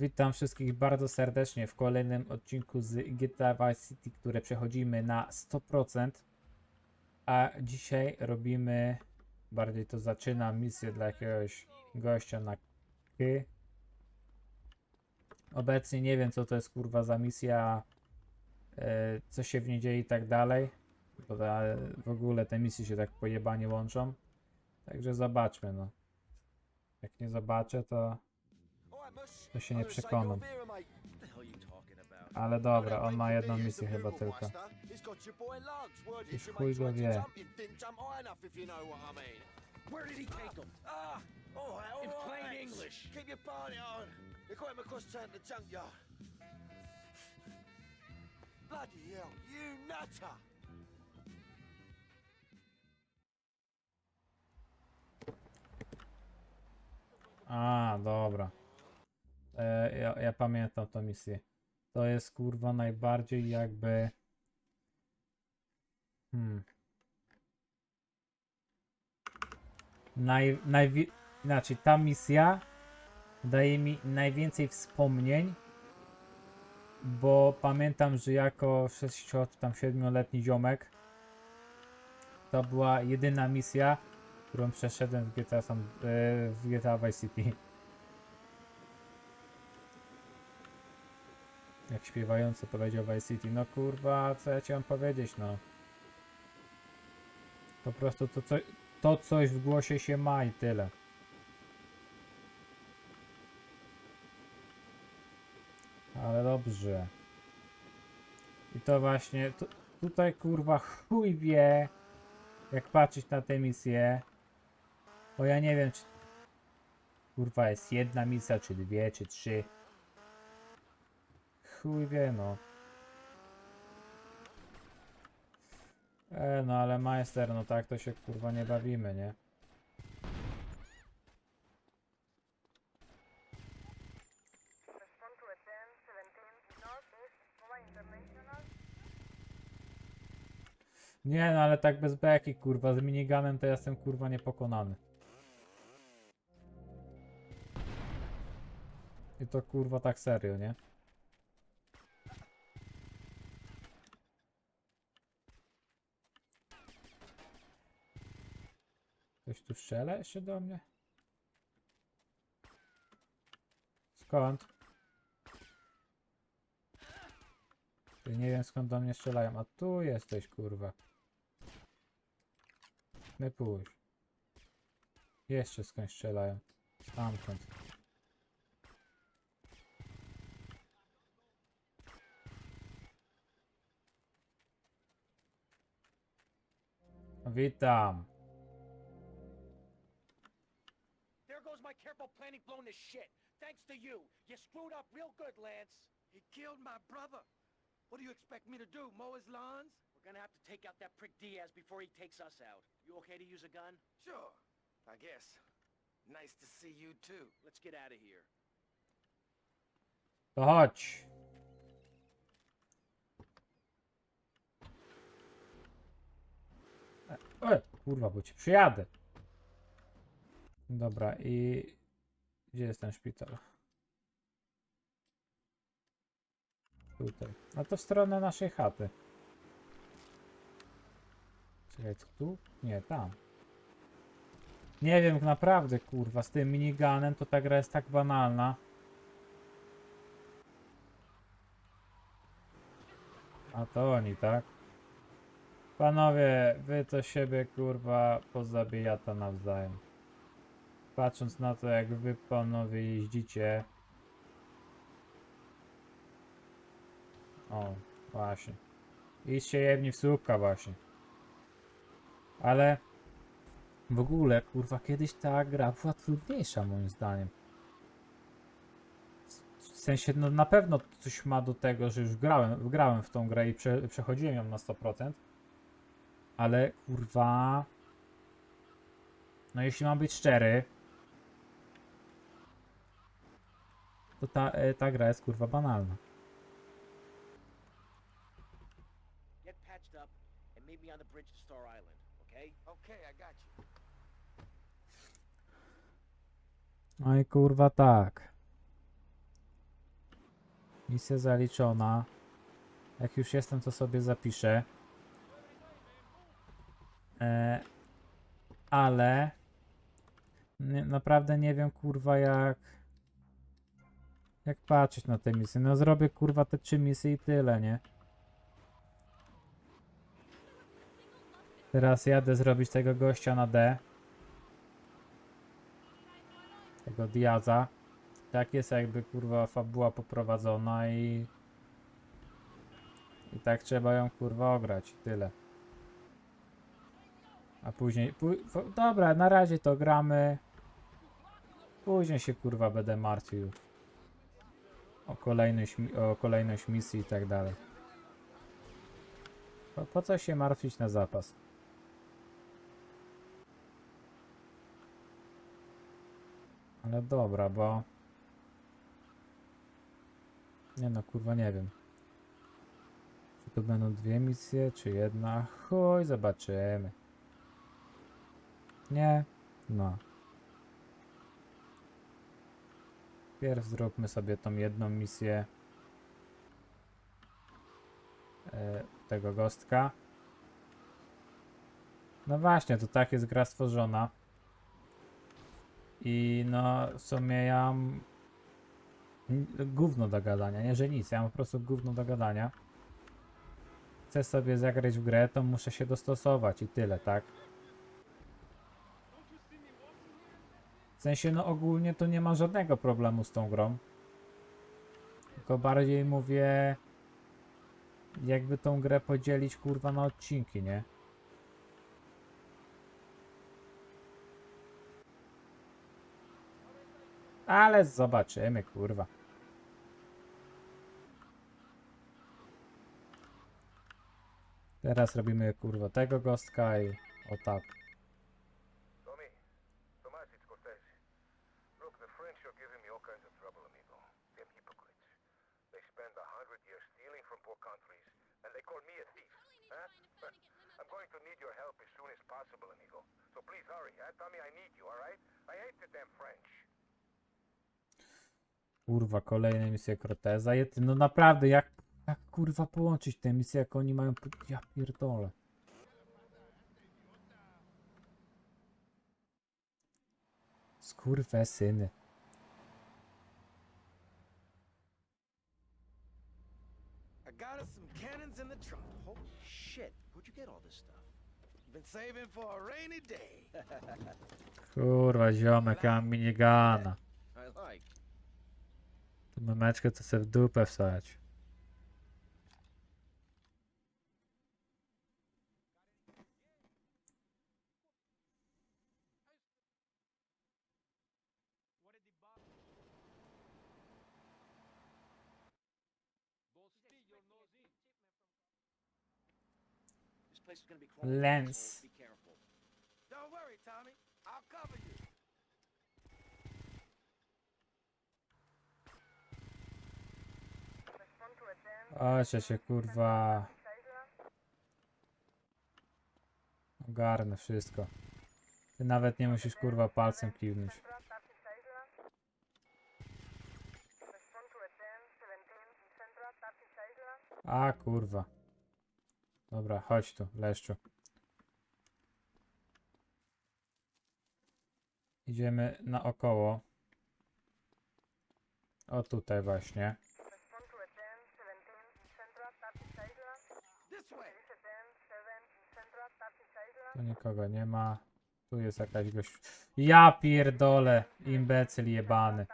Witam wszystkich bardzo serdecznie w kolejnym odcinku z GTA Vice City, które przechodzimy na 100%. A dzisiaj robimy, bardziej to zaczynam misję dla jakiegoś gościa na K. Obecnie nie wiem co to jest kurwa za misja, e, co się w niej dzieje i tak dalej. Bo ta, w ogóle te misje się tak pojebanie łączą. Także zobaczmy no. Jak nie zobaczę to... To się nie przekonam. Ale dobra, on ma jedną misję chyba tylko. Już chuj go wie. Ah! A, dobra. E, ja, ja pamiętam tą misję. To jest kurwa najbardziej jakby. Hmm. Naj, najwi... Inaczej, ta misja daje mi najwięcej wspomnień, bo pamiętam, że jako 6 tam 7-letni ziomek to była jedyna misja, którą przeszedłem w GTA, e, w GTA Vice City. Jak śpiewający powiedział Vice City, no kurwa, co ja ci mam powiedzieć, no. Po prostu to, co, to coś w głosie się ma i tyle. Ale dobrze. I to właśnie, tu, tutaj kurwa chuj wie, jak patrzeć na tę misję. Bo ja nie wiem, czy kurwa jest jedna misja, czy dwie, czy trzy. Chuj wie, no. E, no ale majster, no tak to się kurwa nie bawimy, nie? Respond to a 1017 Northeast Mobile International. Nie, no ale tak bez beki, kurwa, z miniganem to ja jestem kurwa niepokonany. I to kurwa tak serio, nie? Tu strzela jeszcze do mnie? Skąd? Nie wiem skąd do mnie strzelają, a tu jesteś kurwa. Nie pójść. Jeszcze skąd strzelają. Stamtąd. Witam. Planning blown to shit. Thanks to you. You screwed up real good, Lance. He killed my brother. What do you expect me to do, mow his lawns? We're gonna have to take out that prick Diaz before he takes us out. You okay to use a gun? Sure, I guess. Nice to see you too. Let's get out of here. The chodź. E, e, kurwa, bo ci przyjadę. Dobra, i gdzie jest ten szpital? Tutaj. A to w stronę naszej chaty. Czekaj, tu? Nie, tam. Nie wiem, naprawdę, kurwa, z tym miniganem to ta gra jest tak banalna. A to oni, tak? Panowie, wy to siebie kurwa pozabijata nawzajem. Patrząc na to, jak wy panowie jeździcie. O, właśnie. Idźcie jebni w słupka właśnie. Ale w ogóle, kurwa, kiedyś ta gra była trudniejsza moim zdaniem. W sensie, no na pewno coś ma do tego, że już grałem, grałem w tą grę i prze, przechodziłem ją na 100%. Ale kurwa. No jeśli mam być szczery, to ta, e, ta gra jest kurwa banalna. Get patched up and meet me on the bridge to Star Island, okay? Okay, I got you. No i kurwa tak. Misja zaliczona. Jak już jestem, to sobie zapiszę. E, ale nie, naprawdę nie wiem kurwa jak jak patrzeć na te misje. No zrobię kurwa te trzy misje i tyle, nie? Teraz jadę zrobić tego gościa na D. Tego Diaza. Tak jest jakby kurwa fabuła poprowadzona i i tak trzeba ją kurwa ograć. Tyle. A później. Dobra, na razie to gramy. Później się kurwa będę martwił. O kolejność, o kolejność misji i tak dalej. Po, po co się martwić na zapas? Ale dobra, bo. Nie no, kurwa, nie wiem. Czy to będą dwie misje, czy jedna? Chuj, zobaczymy. Nie? No. Pierw zróbmy sobie tą jedną misję e, tego gostka. No właśnie, to tak jest gra stworzona. I no, w sumie ja mam gówno do gadania, nie, że nic, ja mam po prostu gówno do gadania. Chcę sobie zagrać w grę, to muszę się dostosować i tyle, tak? Sensie, no ogólnie to nie ma żadnego problemu z tą grą. Tylko bardziej mówię, jakby tą grę podzielić kurwa na odcinki, nie? Ale zobaczymy, kurwa. Teraz robimy kurwa tego gostka i o tak. The French are giving me all kinds of trouble, amigo. Them hypocrites. They spend a hundred years stealing from poor countries, and they call me a thief. Huh? I'm going to need your help as soon as possible, amigo. So please hurry, huh? Tommy, I need you, all right? I hate the damn French. Kurwa, kolejne misje Corteza. Jety, no naprawdę, jak, jak kurwa połączyć te misje, jak oni mają... Ja pierdolę. Skurwe syny. I got us some cannons in the trunk. Holy shit. Where'd you get all this stuff? Been saving for a rainy day. Kurwa, ziomek, ja mam minigana. I like. Tę memeczkę to sobie w dupę wsać. This place is gonna be crawling with Lens. assholes. Be careful. Don't worry, Tommy. I'll cover you. Respond to a 10 O, że się kurwa ogarnę wszystko. Ty nawet nie musisz kurwa palcem kiwnąć. Central Turkish Island. Respond to a 10 17 Central Turkish Island. A kurwa. Dobra, chodź tu, leszczu. Idziemy naokoło. O tutaj właśnie. Respond to a 10 17 Central Turkish Island. This way. There is a 10 7 Central Turkish Island. Tu nikogo nie ma. Tu jest jakaś gość. Ja pierdolę, imbecyl jebany.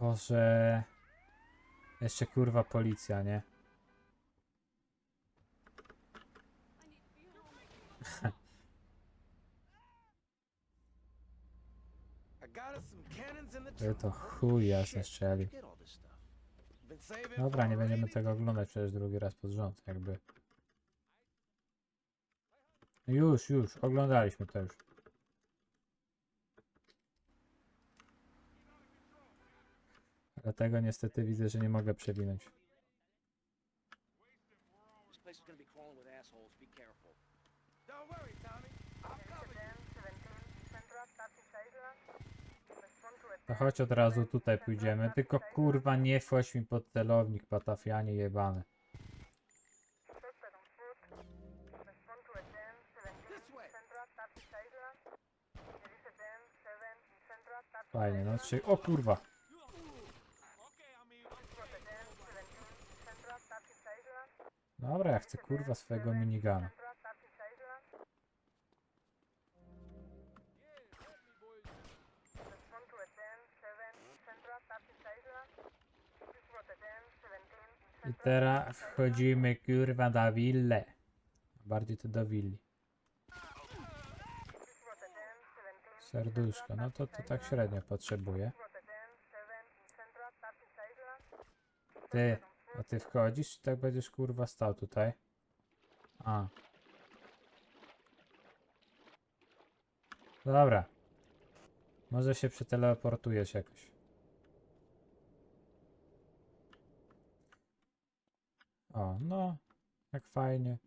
Boże. Jeszcze kurwa policja, nie? To chuj jasny strzeli. Dobra, nie będziemy tego oglądać przecież drugi raz pod rząd, jakby. Już, już, oglądaliśmy to już. Dlatego niestety widzę, że nie mogę przewinąć. This place is gonna be crawling with assholes. Be careful. Don't worry, Tommy. I'll There is cover a you. 10 17 Central Turkish Island. Respond to chodź od razu tutaj pójdziemy. Tylko kurwa nie wchodź mi pod celownik, patafianie jebane. Suspect on foot. Respond to a 10, 17 This way. Central, Taxi Island. There is a 10, 7 in Central, Taxi Fajnie, no Island. trzy. O kurwa. This was a 10, 17 in Central, Taxi Island. Dobra, ja chcę kurwa swojego minigana. Central, Taxi Island. Respond to a 10, 7 in Central, Taxi Island. This was a 10, 17 in I teraz wchodzimy kurwa do willi. Bardziej to do willi. This was a 10, 17 in Serduszko, no to to tak średnio potrzebuję. This was a 10, 7 in Central, Taxi Island. Ty, a ty wchodzisz, czy tak będziesz kurwa stał tutaj? A. Dobra. Może się przeteleportujesz jakoś. O, no. Jak fajnie.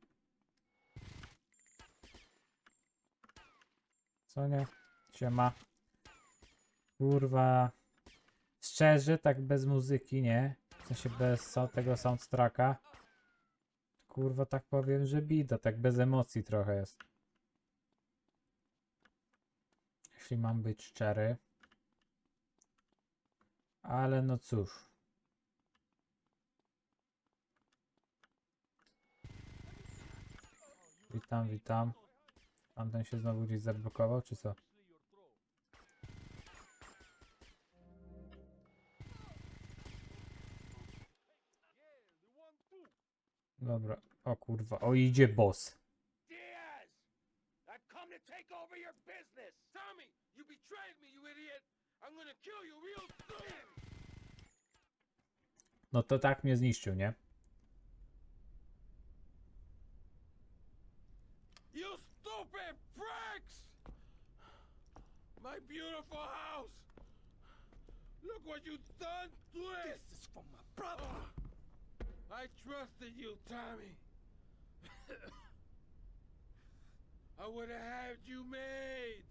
Co nie? Siema. Kurwa. Szczerze, tak bez muzyki, nie? W sensie bez tego soundtracka. Kurwa, tak powiem, że bida, tak bez emocji trochę jest. Jeśli mam być szczery. Ale no cóż. Witam, witam. Tamten się znowu gdzieś zablokował, czy co? O kurwa, o idzie boss. Diaz! I've come to take over your business! Tommy, you betrayed me, you idiot! I'm gonna kill you real soon! No to tak mnie zniszczył, nie? You stupid pricks! My beautiful house! Look what you done to it! This is for my brother! I trusted you, Tommy. I would have had you made.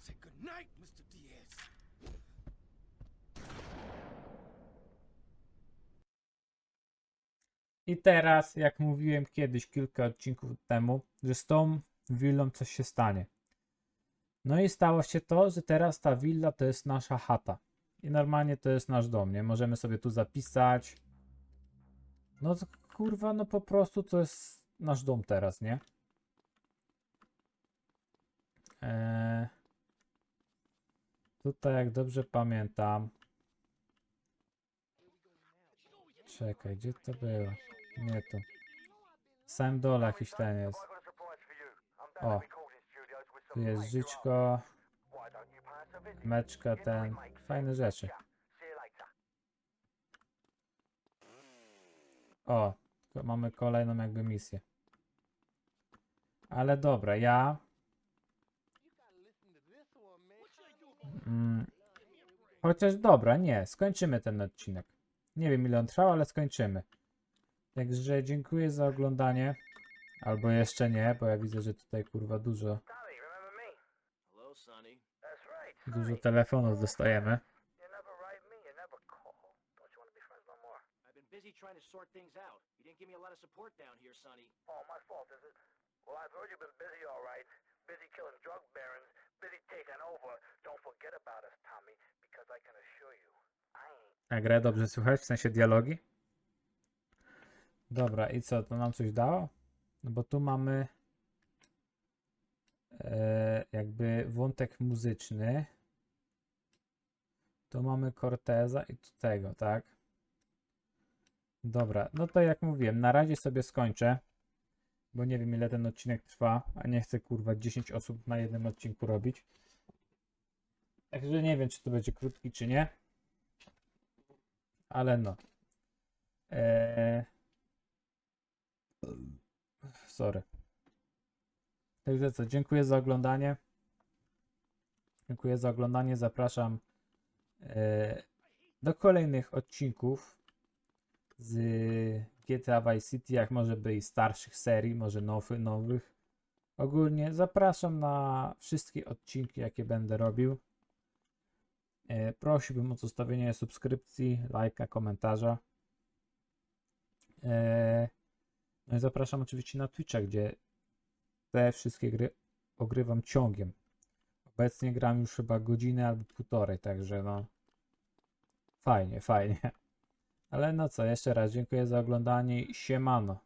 Say goodnight, Mr. Diaz. I teraz, jak mówiłem kiedyś, kilka odcinków temu, że z tą willą coś się stanie. No i stało się to, że teraz ta willa to jest nasza chata. I normalnie to jest nasz dom, nie? Możemy sobie tu zapisać. No kurwa, no po prostu to jest nasz dom teraz, nie? Eee, tutaj, jak dobrze pamiętam. Czekaj, gdzie to było? Nie tu. W samym dole jakiś ten jest. O. Tu jest żyćko, meczka, ten. Fajne rzeczy. O, mamy kolejną jakby misję. Ale dobra, ja. Mm, chociaż dobra, nie, skończymy ten odcinek. Nie wiem ile on trwał, ale skończymy. Także dziękuję za oglądanie. Albo jeszcze nie, bo ja widzę, że tutaj kurwa dużo, dużo telefonów dostajemy. You never write me, you never call. Don't you want to be friends no more? I've been busy trying to sort things out. Didn't give me a lot of support down here, Sonny. Oh, my fault, is it? Well, I've heard you've been busy, all right. Busy killing drug barons, busy taking over. Don't forget about us, Tommy, because I can assure you, I ain't. A grę dobrze słychać, w sensie dialogi? Dobra, i co, to nam coś dało? No bo tu mamy e, jakby wątek muzyczny. Tu mamy Corteza i tu tego, tak? Dobra, no to jak mówiłem, na razie sobie skończę, bo nie wiem ile ten odcinek trwa, a nie chcę kurwa 10 osób na jednym odcinku robić. Także nie wiem, czy to będzie krótki, czy nie. Ale no. Eee... Sorry. Także co, dziękuję za oglądanie. Dziękuję za oglądanie. Zapraszam e, do kolejnych odcinków z GTA Vice City, jak może by i starszych serii, może nowy, nowych. Ogólnie zapraszam na wszystkie odcinki, jakie będę robił. E, prosiłbym o zostawienie subskrypcji, lajka, komentarza. E, no i zapraszam oczywiście na Twitcha, gdzie te wszystkie gry ogrywam ciągiem. Obecnie gram już chyba godzinę albo półtorej, także no fajnie, fajnie. Ale no co, jeszcze raz dziękuję za oglądanie siemano.